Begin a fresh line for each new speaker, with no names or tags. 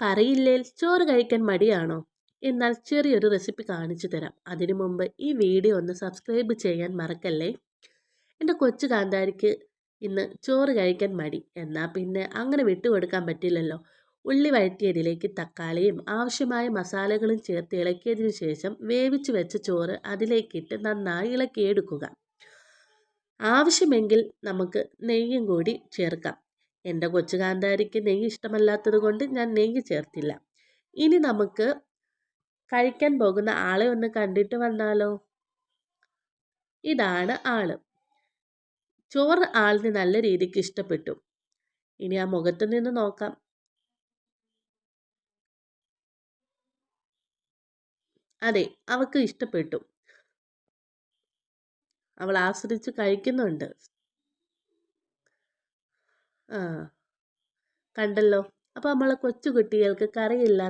കറിയില്ലേൽ ചോറ് കഴിക്കാൻ മടിയാണോ? എന്നാൽ ചെറിയൊരു റെസിപ്പി കാണിച്ചു തരാം. അതിനു മുമ്പ് ഈ വീഡിയോ ഒന്ന് സബ്സ്ക്രൈബ് ചെയ്യാൻ മറക്കല്ലേ? എന്റെ കൊച്ചു കാന്താരിക്ക് ഇന്ന് ചോറ് കഴിക്കാൻ മടി. എന്നാൽ പിന്നെ അങ്ങനെ വിട്ടുകൊടുക്കാൻ പറ്റില്ലല്ലോ. ഉള്ളി വഴറ്റിയതിലേക്ക് തക്കാളിയും ആവശ്യമായ മസാലകളും ചേർത്ത് ഇളക്കിയതിനു ശേഷം വേവിച്ച് വെച്ച ചോറ് അതിലേക്കിട്ട് നന്നായി ഇളക്കിയെടുക്കുക. ആവശ്യമെങ്കിൽ നമുക്ക് നെയ്യും കൂടി ചേർക്കാം. എന്റെ കൊച്ചു കാന്താരിക്ക് നെയ്യ് ഇഷ്ടമല്ലാത്തത് കൊണ്ട് ഞാൻ നെയ്യ് ചേർത്തില്ല. ഇനി നമുക്ക് കഴിക്കാൻ പോകുന്ന ആളെ ഒന്ന് കണ്ടിട്ട് വന്നാലോ? ഇതാണ് ആൾ. ചോറ് ആളിന് നല്ല രീതിക്ക് ഇഷ്ടപ്പെട്ടു. ഇനി ആ മുഖത്ത് നിന്ന് നോക്കാം. അതെ അവൾക്ക് ഇഷ്ടപ്പെട്ടു. അവൾ ആസ്വദിച്ച് കഴിക്കുന്നുണ്ട്. ആ. കണ്ടല്ലോ. അപ്പോൾ നമ്മളെ കൊച്ചു കുട്ടികൾക്ക് കറിയില്ലാത്ത